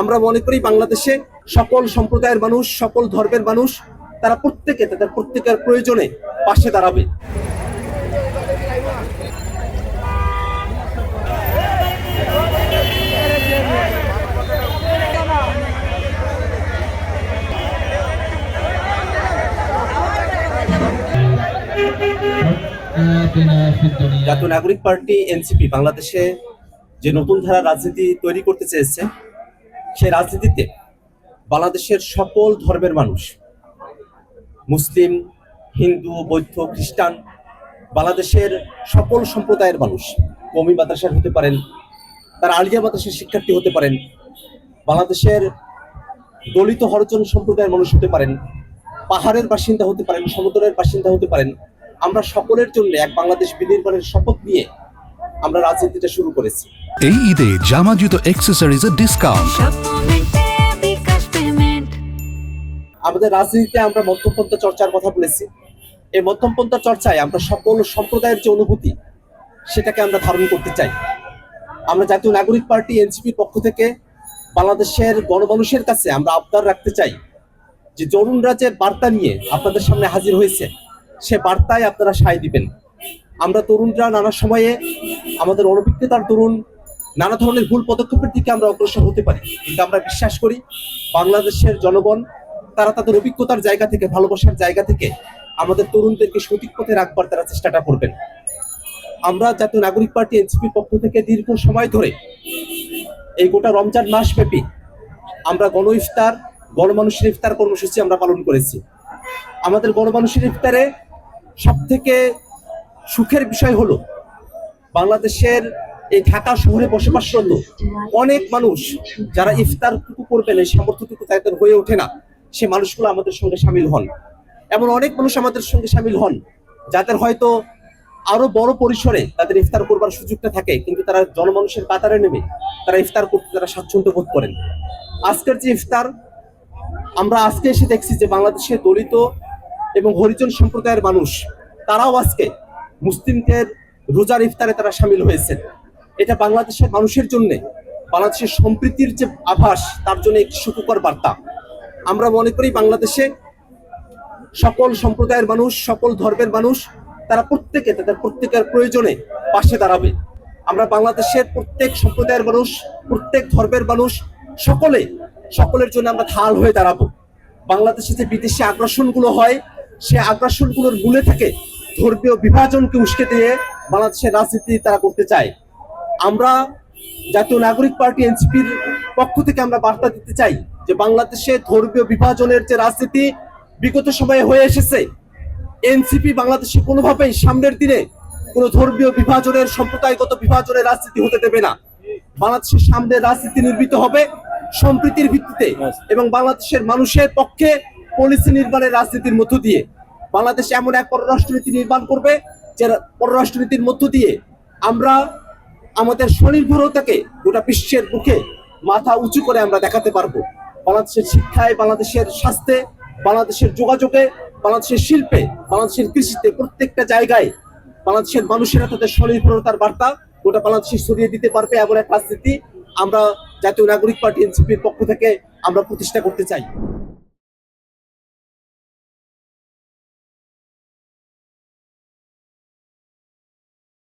আমরা মনে করি বাংলাদেশে সকল সম্প্রদায়ের মানুষ, সকল ধর্মের মানুষ, তারা প্রত্যেকে, তাদের প্রত্যেকের প্রয়োজনে পাশে দাঁড়াবে। জাতীয় নাগরিক পার্টি, এনসিপি, বাংলাদেশে যে নতুন ধারা রাজনীতি তৈরি করতে চেয়েছে সেই রাজনীতিতে বাংলাদেশের সকল ধর্মের মানুষ, মুসলিম, হিন্দু, বৌদ্ধ, খ্রিস্টান, বাংলাদেশের সকল সম্প্রদায়ের মানুষ কমি মাদ্রাসার হতে পারেন, তারা আলিয়া মাদ্রাসার শিক্ষার্থী হতে পারেন, বাংলাদেশের দলিত হরজন সম্প্রদায়ের মানুষ হতে পারেন, পাহাড়ের বাসিন্দা হতে পারেন, সমুদ্রের বাসিন্দা হতে পারেন, আমরা সকলের জন্য এক বাংলাদেশ বিনির্মাণের শপথ নিয়ে আমরা রাজনীতিটা শুরু করেছি। এই ঈদে জামা জুতো ডিসকাউন্ট মোমেন্টে বিকাশ পেমেন্ট আমাদের রাজনীতিতে আমরা মধ্যপন্থা চর্চার কথা বলেছি। এই মধ্যপন্থা চর্চায় আমরা সকল সম্প্রদায়ের যে অনুভূতি সেটাকে আমরা ধারণ করতে চাই। আমরা জাতীয় নাগরিক পার্টি এনসিপির পক্ষ থেকে বাংলাদেশের গণমানুষের কাছে আমরা আবদার রাখতে চাই যে তরুণরা যে বার্তা নিয়ে আপনাদের সামনে হাজির হয়েছে সে বার্তায় আপনারা সায় দিবেন। আমরা তরুণরা নানা সময়ে আমাদের অনভিজ্ঞতার তরুণ নানা ধরনের ভুল পদক্ষেপের দিকে আমরা অগ্রসর হতে পারি। কিন্তু আমরা বিশ্বাস করি, বাংলাদেশের জনগণ, তারা তাদের অভিজ্ঞতার জায়গা থেকে, ভালোবাসার জায়গা থেকে আমাদের তরুণদেরকে সঠিক পথে রাখবার তারা চেষ্টাটা করবেন। আমরা জাতীয় নাগরিক পার্টি, এনসিপির পক্ষ থেকে দীর্ঘ সময় ধরে এই গোটা রমজান মাস ব্যাপী আমরা গণ ইফতার, গণমানুষের ইফতার কর্মসূচি আমরা পালন করেছি। আমাদের গণমানুষের ইফতারে সব থেকে সুখের বিষয় হলো বাংলাদেশের এই ঢাকা শহরে বসবাসরত অনেক মানুষ যারা ইফতারটুকু করবেন, এই সামর্থ্যটুকু তাদের হয়ে ওঠে না। সে মানুষগুলো আমাদের সঙ্গে সামিল হন। এমন অনেক মানুষ আমাদের সঙ্গে সামিল হন, যাদের হয়তো আরও বড় পরিসরে তাদের ইফতার করবার সুযোগটা থাকে, কিন্তু তারা জনমানুষের কাতারে নেমে তারা ইফতার করতে তারা স্বাচ্ছন্দ্য বোধ করেন। আজকের যে ইফতার, আমরা আজকে এসে দেখছি যে বাংলাদেশে দলিত এবং হরিজন সম্প্রদায়ের মানুষ, তারাও আজকে মুসলিমদের রোজার ইফতারে তারা সামিল হয়েছে এটা বাংলাদেশের মানুষের জন্য, বাংলাদেশের সম্প্রীতির যে আভাস, তার জন্য একটি সুখকর বার্তা। আমরা মনে করি বাংলাদেশে সকল সম্প্রদায়ের মানুষ, সকল ধর্মের মানুষ, তারা প্রত্যেকে, তাদের প্রত্যেকের প্রয়োজনে পাশে দাঁড়াবে। আমরা বাংলাদেশের প্রত্যেক সম্প্রদায়ের মানুষ, প্রত্যেক ধর্মের মানুষ, সকলে, সকলের জন্য আমরা ঢাল হয়ে দাঁড়াবো। বাংলাদেশে যে বিদেশি আগ্রাসনগুলো হয়, সে আগ্রাসনগুলোর মূলে থেকে ধর্মীয় বিভাজনকে উস্কে দিয়ে বাংলাদেশের রাজনীতি তারা করতে চায়। আমরা জাতীয় নাগরিক পার্টি, এনসিপির পক্ষ থেকে আমরা বার্তা দিতে চাই যে বাংলাদেশে ধর্মীয় বিভাজনের যে রাজনীতি বিগত সময়ে হয়ে এসেছে, এনসিপি বাংলাদেশে কোনোভাবেই সামনের দিনে কোনো ধর্মীয় বিভাজনের সম্প্রদায়গত বিভাজনের রাজনীতি হতে দেবে না। বাংলাদেশের সামনে রাজনীতি নির্মিত হবে সম্প্রীতির ভিত্তিতে এবং বাংলাদেশের মানুষের পক্ষে পলিসি নির্মাণের রাজনীতির মধ্য দিয়ে। বাংলাদেশ এমন এক পররাষ্ট্রনীতি নির্মাণ করবে পররাষ্ট্রনীতির মধ্য দিয়ে আমরা আমাদের স্বনির্ভরতাকে গোটা বিশ্বের বুকে মাথা উঁচু করে আমরা দেখাতে পারব। বাংলাদেশের শিক্ষায়, বাংলাদেশের স্বাস্থ্যে, বাংলাদেশের যোগাযোগে, বাংলাদেশের শিল্পে, বাংলাদেশের কৃষিতে প্রত্যেকটা জায়গায় বাংলাদেশের মানুষেরা তাদের স্বনির্ভরতার বার্তা গোটা বাংলাদেশে ছড়িয়ে দিতে পারবে এমন এক রাজনীতি আমরা জাতীয় নাগরিক পার্টি এনসিপির পক্ষ থেকে আমরা প্রতিষ্ঠা করতে চাই।